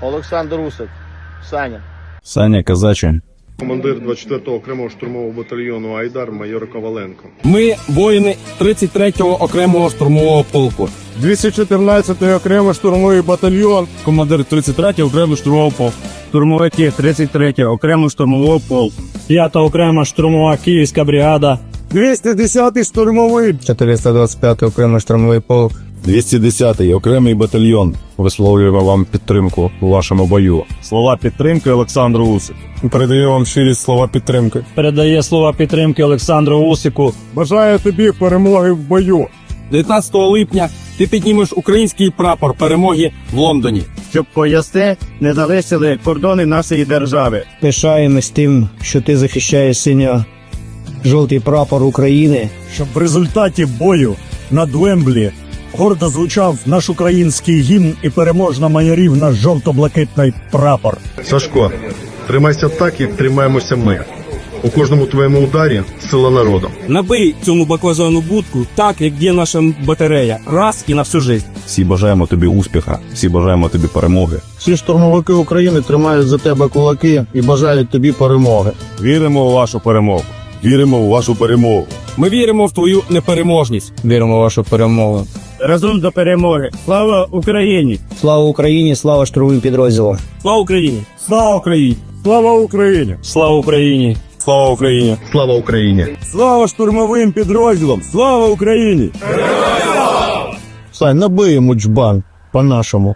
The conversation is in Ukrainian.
Олександр Усик. Саня. Саня Казачий. Командир 24-го окремого штурмового батальйону Айдар майор Коваленко. Ми воїни 33-го окремого штурмового полку. 214-й окремий штурмовий батальйон. Командир 33-й окремий штурмовий полк. Штурмовики 33-й окремий штурмовий полк. 5 окрема штурмова київська бригада. 210-й штурмовий. 425-й окремий штурмовий полк. 210-й окремий батальйон висловлює вам підтримку у вашому бою. Слова підтримки Олександру Усик. Передаю вам щирі слова підтримки. Передає слова підтримки Олександру Усику. Бажаю тобі перемоги в бою. 19 липня ти піднімеш український прапор перемоги в Лондоні. Щоб поясти, не залишили кордони нашої держави. Пишаємось тим, що ти захищаєш синьо жовтий прапор України. Щоб в результаті бою над Вемблі гордо звучав наш український гімн і переможно майорів наш жовто-блакитний прапор. Сашко, тримайся так, як тримаємося ми. У кожному твоєму ударі сила народу. Набий цьому баклажану будку так, як є наша батарея. Раз і на всю життя. Всі бажаємо тобі успіха, всі бажаємо тобі перемоги. Всі штурмовики України тримають за тебе кулаки і бажають тобі перемоги. Віримо у вашу перемогу. Віримо у вашу перемогу. Ми віримо в твою непереможність. Віримо в вашу перемогу. Разом до перемоги. Слава Україні! Слава Україні, слава штурмовим підрозділам. Слава Україні! Слава Україні! Слава Україні! Слава Україні! Слава Україні! Слава Україні! Слава штурмовим підрозділам! Слава Україні! Героям! Слава! Слава! йому джбан по-нашому.